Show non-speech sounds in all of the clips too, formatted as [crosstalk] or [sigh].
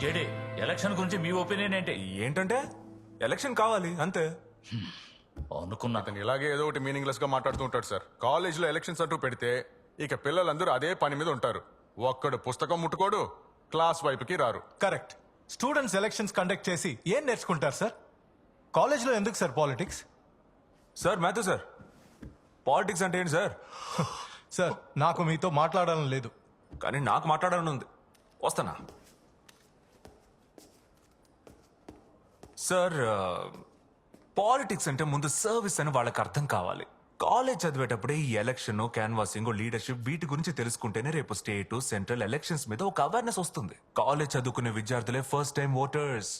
JD election గురించి మీ opinion ఏంటి? ఏంటంటే ఎలక్షన్ కావాలి అంతే. అనుకున్నా. అతను ఇలాగే ఏదో ఒకటి మీనింగ్లెస్గా మాట్లాడుతూ ఉంటాడు సార్. కాలేజ్లో ఎలక్షన్స్ అంటూ పెడితే ఇక పిల్లలందరూ అదే పని మీద ఉంటారు. ఒక్కడు పుస్తకం ముట్టుకోడు క్లాస్ వైపుకి రారు. కరెక్ట్. స్టూడెంట్స్ ఎలక్షన్స్ కండక్ట్ చేసి ఏం నేర్చుకుంటారు సార్? కాలేజ్లో ఎందుకు sir politics? Sir Matthew sir. Politics అంటే ఏంటి సార్? సార్ నాకు మీతో మాట్లాడాలని లేదు. కానీ నాకు మాట్లాడాలని ఉంది వస్తానా? సార్ పాలిటిక్స్ అంటే ముందు సర్వీస్ అని వాళ్ళకి అర్థం కావాలి. కాలేజ్ చదివేటప్పుడే ఈ ఎలక్షన్ క్యాన్వాసింగ్ లీడర్షిప్ వీటి గురించి తెలుసుకుంటేనే రేపు స్టేట్ సెంట్రల్ ఎలక్షన్స్ మీద ఒక అవేర్నెస్ వస్తుంది. కాలేజ్ చదువుకునే విద్యార్థులే ఫస్ట్ టైం ఓటర్స్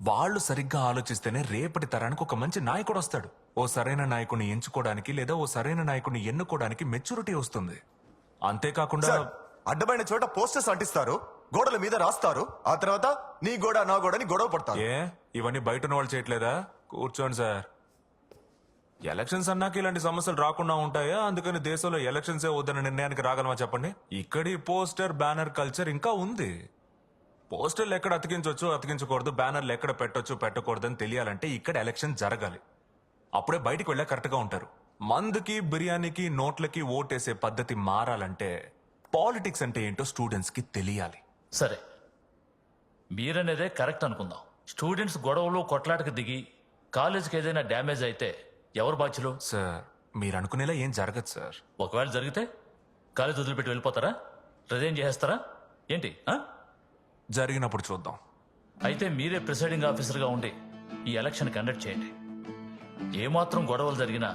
వాళ్ళు సరిగ్గా ఆలోచిస్తేనే రేపటి తరానికి ఒక మంచి నాయకుడు వస్తాడు. ఓ సరైన నాయకుడిని ఎంచుకోవడానికి లేదా ఓ సరైన నాయకుడిని ఎన్నుకోవడానికి మెచ్యూరిటీ వస్తుంది. అంతేకాకుండా అడ్డమైన చోట పోస్టర్స్ అంటిస్తారు గోడల మీద రాస్తారు ఆ తర్వాత నీ గోడ నా గోడని గొడవ పడతారు. ఏ? ఇవన్నీ బయట ఉన్న వాళ్ళు చేయట్లేదా? కూర్చోండి సార్. ఎలక్షన్స్ అన్నాక ఇలాంటి సమస్యలు రాకుండా ఉంటాయా? అందుకని దేశంలో ఎలక్షన్సే వద్దన్న నిర్ణయానికి రాగలమా చెప్పండి? ఇక్కడి పోస్టర్ బ్యానర్ కల్చర్ ఇంకా ఉంది. పోస్టర్లు ఎక్కడ అతికించవచ్చు అతికించకూడదు బ్యానర్లు ఎక్కడ పెట్టొచ్చు పెట్టకూడదు అని తెలియాలంటే ఇక్కడ ఎలక్షన్ జరగాలి. అప్పుడే బయటికి వెళ్ళా కరెక్ట్గా ఉంటారు. మందుకి బిర్యానీకి నోట్లకి ఓటేసే పద్ధతి మారాలంటే పాలిటిక్స్ అంటే ఏంటో స్టూడెంట్స్కి తెలియాలి. సరే. మీరనేదే కరెక్ట్ అనుకుందాం. స్టూడెంట్స్ గొడవలు కొట్లాటకు దిగి కాలేజీకి ఏదైనా డ్యామేజ్ అయితే ఎవరు బాధ్యులు? సార్ మీరు అనుకునేలా ఏం జరగదు సార్. ఒకవేళ జరిగితే కాలేజ్ వదిలిపెట్టి వెళ్ళిపోతారా? రిజైన్ చేసేస్తారా? ఏంటి ఆ? జరిగినప్పుడు చూద్దాం. అయితే మీరే ప్రిసైడింగ్ ఆఫీసర్గా ఉండి ఈ ఎలక్షన్ కండక్ట్ చేయండి. ఏమాత్రం గొడవలు జరిగినా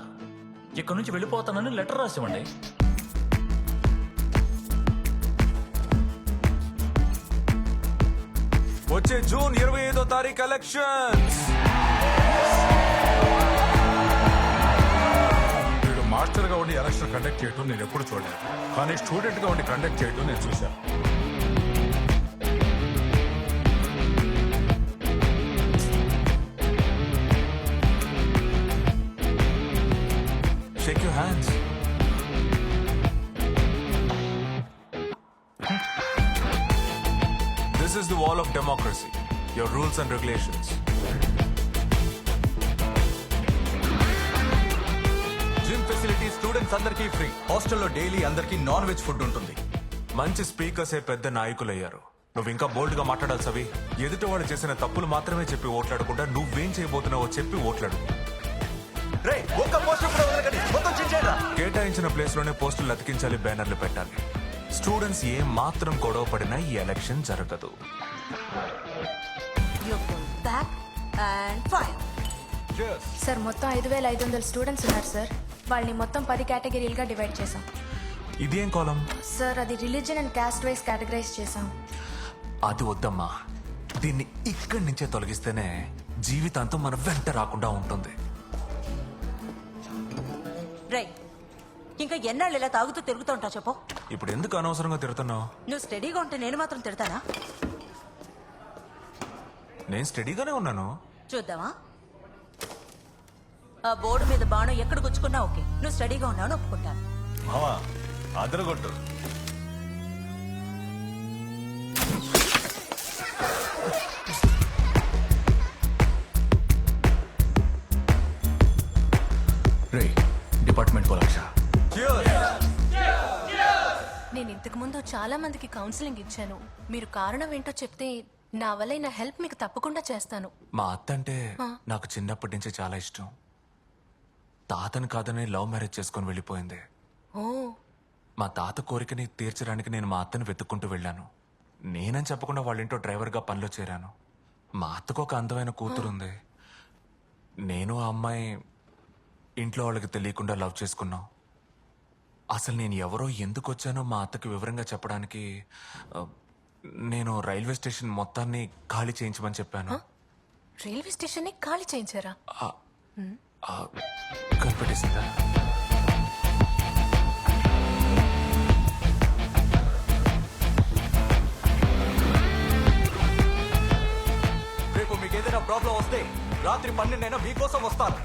ఇక్కడి నుంచి వెళ్ళిపోతానని లెటర్ రాసివ్వండి. వచ్చే జూన్ ఇరవై ఐదో తారీఖు ఎలక్షన్స్ వీడు మాస్టర్గా ఉండి ఎలక్షన్ కండక్ట్ చేయటం నేను ఎప్పుడు చూడలేదు. కానీ స్టూడెంట్గా ఉండి కండక్ట్ చేయటం నేను చూశాను. This of democracy your rules and regulations gym facility students అందరికీ ఫ్రీ హాస్టల్లో డైలీ అందరికీ నాన్ వెజ్ ఫుడ్ ఉంటుంది. మంచి స్పీకర్సే పెద్ద నాయకులయ్యారు. నువ్వు ఇంకా బోల్డ్గా మాట్లాడాలి సవి. ఎదుటి చేసిన తప్పులు మాత్రమే చెప్పి ఓట్లాడకుండా నువ్వేం చేయబోతున్నావో చెప్పి ఓట్లాడు. కేటాయించిన ప్లేస్లోనే పోస్టులు అతికించాలి బ్యానర్లు పెట్టాలి. స్టూడెంట్స్ ఏం మాత్రం గొడవ పడినా ఈ ఎలక్షన్ జరగదు. You pull back and fire. Sir మొత్తం ఐదు వేల ఐదు వందల స్టూడెంట్స్ ఉన్నారు సార్ వాళ్ళని మొత్తం పది కేటగిరీలుగా డివైడ్ చేసాం ఇదేం కాలం సార్ అది religion and caste wise categorise చేసాం అది వద్దమ్మా. దీన్ని ఇక్కడి నుంచే తొలగిస్తేనే జీవితాంతం మన వెంట రాకుండా ఉంటుంది. రై ఇంకా ఎన్నాళ్ళు ఇలా తాగుతూ తిరుగుతూ ఉంటావు చెప్పు. ఇప్పుడు ఎందుకు అనవసరంగా తిడుతున్నావు? నువ్వు స్టడీగా ఉంటే నేను మాత్రం తిడతానా? నేను స్టడీగానే ఉన్నాను. చూద్దామా? ఆ బోర్డు మీద బాణం ఎక్కడ గుచ్చుకున్నా ఓకే. నువ్వు స్టడీగా ఉన్నావు ఒప్పుకుంటాను. మావా అదరగొట్టు రే డిపార్ట్మెంట్ నేను ఇంతకు ముందు చాలా మందికి కౌన్సిలింగ్ ఇచ్చాను. మీరు కారణం ఏంటో చెప్తే నా వల్ల నా హెల్ప్ మీకు తప్పకుండా చేస్తాను. మా అత్త అంటే నాకు చిన్నప్పటి నుంచి చాలా ఇష్టం. తాతని కాదని లవ్ మ్యారేజ్ చేసుకొని వెళ్ళిపోయింది. ఓ. మా తాత కోరికని తీర్చడానికి నేను మా అత్తని వెతుక్కుంటూ వెళ్ళాను. నేనని చెప్పకుండా వాళ్ళ ఇంట్లో డ్రైవర్గా పనిలో చేరాను. మా అత్తకు ఒక అందమైన కూతురుంది. నేను ఆ అమ్మాయి ఇంట్లో వాళ్ళకి తెలియకుండా లవ్ చేసుకున్నాం. అసలు నేను ఎవరో ఎందుకు వచ్చానో మా అత్తకి వివరంగా చెప్పడానికి నేను రైల్వే స్టేషన్ మొత్తాన్ని ఖాళీ చేయించమని చెప్పాను. రైల్వే స్టేషన్ని ఖాళీ చేయించారా? కనిపెట్టేసిందా? రేపు మీకు ఏదైనా ప్రాబ్లం వస్తే రాత్రి పన్నెండైనా మీకోసం వస్తాను.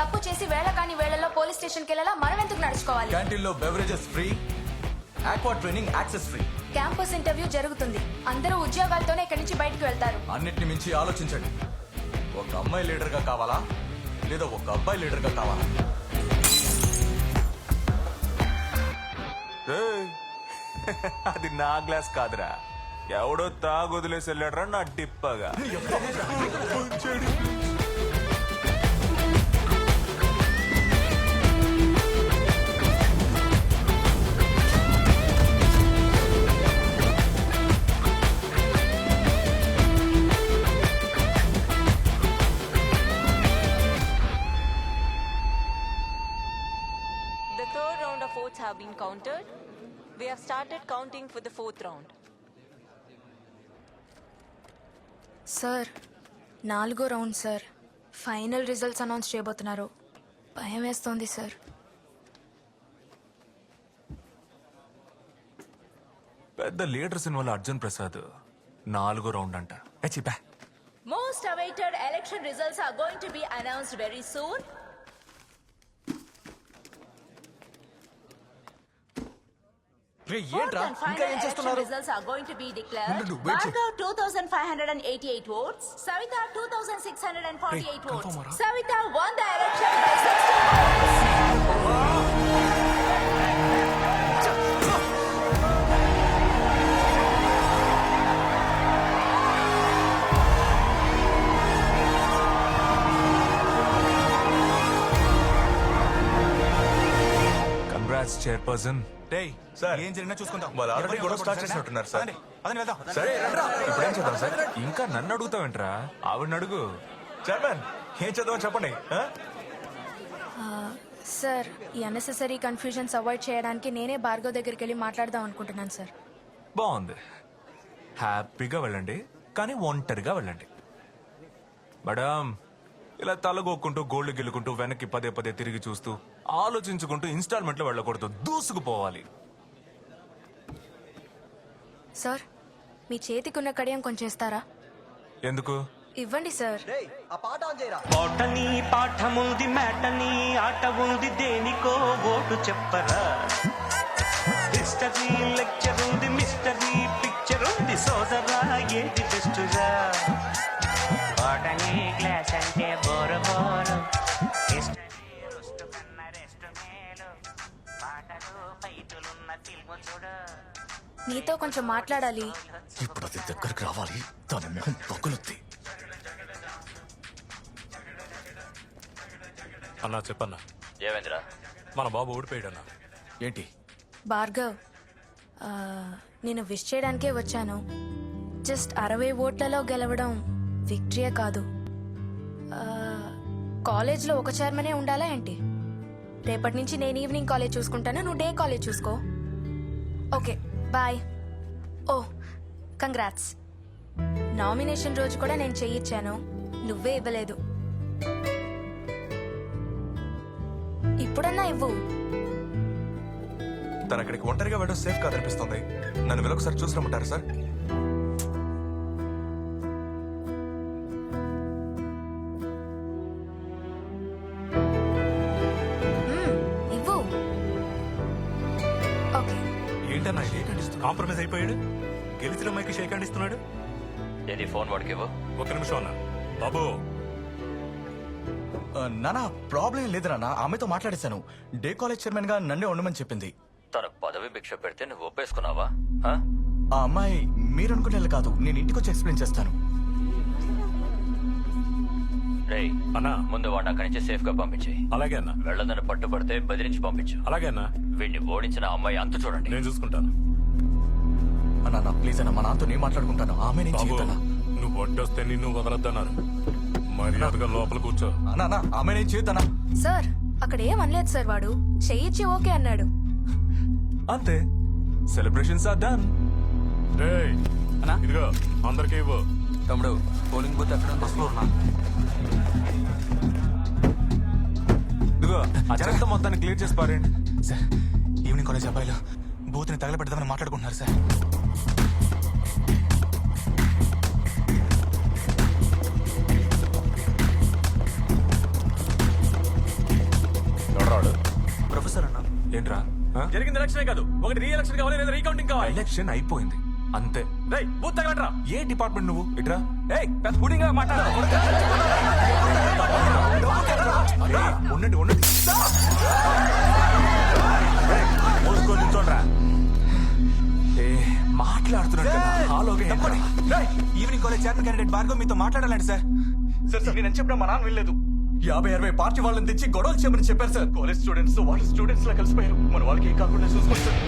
తప్పు చేసి వేళ కాని వేళల్లో పోలీస్ స్టేషన్కి వెళ్ళాలా మనం ఎందుకు నడుచుకోవాలి? క్యాంటీన్లో beverages free aqua training access free campus interview జరుగుతుంది. అందరూ ఉద్యోగాలతోనే ఇక్కడి నుంచి బయటకు వెళ్తారు. అన్నిటిని మించి ఆలోచించండి. ఒక అమ్మాయి లీడర్గా కావాలా? లేదా ఒక అబ్బాయి లీడర్గా కావాలా? ఏయ్, [laughs] అది నా గ్లాస్ కాదురా. ఎవడో తాగు వదిలేసి వెళ్ళాడరా నా డిప్పగా The third round of votes have been counted. We have started counting for the fourth round. Sir నాలుగో round sir final results announce చేయబోతున్నారు భయం వేస్తోంది సార్ పెద్ద లీడర్ సినిమాలో అర్జున్ ప్రసాద్ నాలుగో రౌండ్ అంట చిపా Most awaited election results are going to be announced very soon. Ray Fourth ఏంట్రా ఇంకా ఏం చేస్తున్నారు results are going to be declared. ఉండు, wait చేయి. Bhargav 2588 votes. Savita 2648 votes. confirm అరా? Savita won the election by 60 congrats chairperson డేయ్ sir. ఏం జరిగినా చూసుకుందాం. వాళ్ళు already గొడవ చేసినట్టున్నారు, సార్. అదని వెళ్దాం. సరే ఇప్పుడు ఏం చేద్దాం సార్? ఇంకా నన్ను అడుగుతావేంట్రా? ఆవిడని అడుగు. చైర్మన్ ఏం చేద్దాం చెప్పండి ఆ? సార్ ఈ అన్నెసెసరీ కన్ఫ్యూజన్స్ అవాయిడ్ చేయడానికి నేనే భార్గవ్ దగ్గరికి వెళ్ళి మాట్లాడదాం అనుకుంటున్నాను సార్. బాగుంది. హ్యాపీగా వెళ్ళండి కానీ ఒంటరిగా వెళ్ళండి. మేడం ఇలా తలగొక్కుంటూ గోల్డ్ గెలుకుంటూ వెనక్కి పదే పదే తిరిగి చూస్తూ ఆలోచించుకుంటూ ఇన్స్టాల్మెంట్లో వెళ్ళకూడదు దూసుకుపోవాలి. సార్ మీ చేతికున్న కడియం కొంచెం ఇస్తారా ఎందుకు? ఇవ్వండి సార్. పాటని పాఠముంది మేటని ఆట ఉంది దేనికో ఓటు చెప్పరా? హిస్టరీ లెక్చర్ ఉంది మిస్టరీ పిక్చర్ ఉంది సోదరా ఏది బెస్టురా? పాటని గ్లాస్ అంటే బోరు బోరు. నీతో కొంచెం మాట్లాడాలి. ఇప్పుడు అది దగ్గరకు రావాలి. దాని మొహం పగులుద్ది అన్నా చెప్పన్నా. ఏమైందిరా? మన బాబు ఓడిపోయాడన్నా ఏంటి? భార్గవ్ ఆ, నేను విష్ చేయడానికే వచ్చాను. జస్ట్ అరవై ఓట్లలో గెలవడం విక్టరీయే కాదు. ఆ, కాలేజ్లో ఒక చైర్మనే ఉండాలా ఏంటి? రేపటి నుంచి నేను ఈవినింగ్ కాలేజ్ చూసుకుంటాను నువ్వు డే కాలేజ్ చూసుకో. Okay bye. ఓ కంగ్రాట్స్. నామినేషన్ రోజు కూడా నేను చేయించాను నువ్వే ఇవ్వలేదు. ఇప్పుడన్నా ఇవ్వు. తన అక్కడికి ఒంటరిగా వెళ్ళడం సేఫ్ కాదనిపిస్తుంది. నన్ను వెళ్ళొకసారి చూసి సార్? ఏంటన్నా ఇది కాంప్రమైజ్ అయిపోయాడు. గెలిచిన మైకి షేక్ హ్యాండ్ ఇస్తున్నాడు. ఏది ఫోన్ వాడికి ఇవ్వు ఒక నిమిషం అన్న. బాబు. నానా ప్రాబ్లం లేదు నాన్న ఆమెతో మాట్లాడేశాను. డే కాలేజ్ చైర్మన్గా నన్నే ఉండమని చెప్పింది. తన పదవి భిక్ష పెడితే నువ్వు ఒప్పేసుకున్నావా? ఆ? అమ్మాయి మీరు అనుకునేలా కాదు నేను ఇంటికి వచ్చి ఎక్స్ప్లెయిన్ చేస్తాను. రేయ్ అన్నా. ముందు వాడిని అక్కడి నుంచి సేఫ్గా పంపించేయి. అలాగే అన్న. వెళ్ళదని పట్టుబడితే బెదిరించి పంపించు. అలాగే అన్న. వీడిని ఓడించిన అమ్మాయి అంత చూడండి. నేను చూసుకుంటాను. అన్న ప్లీజ్ అన్న మా నాన్నతో నేను మాట్లాడుకుంటాను. ఆమె నేను బాబు చేయొద్దన్నా. నువ్వు వడ్డొస్తే నిన్ను వదలద్దన్నారు. మర్యాదగా లోపల కూర్చో. అన్నా అన్న, ఆమె నేను చేయొద్దన్నా. సార్ అక్కడ ఏం అనలేదు సార్ వాడు. చెయ్యిచ్చి ఓకే అన్నాడు. అంతే. Celebrations are done. రేయ్ ఇదిగో అందరికీ ఇవ్వు. తమ్ముడు పోలింగ్ బూత్ ఎక్కడ బస్సులో ఇదిగో ఆ చెత్త మొత్తాన్ని క్లియర్ చేసి పారేయండి. సార్ ఈవినింగ్ కాలేజ్ అబ్బాయిలు బూత్ని తగలబెడదామని మాట్లాడుకుంటున్నారు సార్. ప్రొఫెసర్ అన్న. ఏంట్రా? జరిగింది ఎలక్షన్ కాదు. ఒకటి రీ ఎలక్షన్ కావాలి లేదా రీకౌంటింగ్ కావాలి. ఎలక్షన్ అయిపోయింది. అంతే. రేయ్ బూత్ తగలట్రా. ఏ డిపార్ట్మెంట్ నువ్వు? ఇట్రా? ఏయ్ పెద్ద పుడింగ్గా మాట్లాడు. [laughs] ఉండండి ఉండండి. మూసుకొని నిల్చోండ్రా. ఏ మాట్లాడుతున్నాడు కదా హాలోగా ఏంట్రా? Evening college chairman candidate Bhargav మీతో మాట్లాడాలండి సార్. సార్ సార్ నేను చెప్పిన మా నాన్న వెళ్ళలేదు యాభై అరవై పార్టీ వాళ్ళని తెచ్చి గొడవలు చేయమని చెప్పారు సార్. కాలేజ్ స్టూడెంట్స్ వాళ్ళ స్టూడెంట్స్ లా కలిసిపోయారు. మన వాళ్ళకి ఏం కాకుండా చూసుకోండి సార్.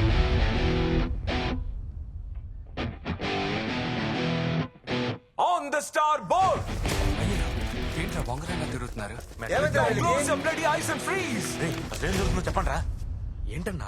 చెప్పండి రా ఏంటన్నా?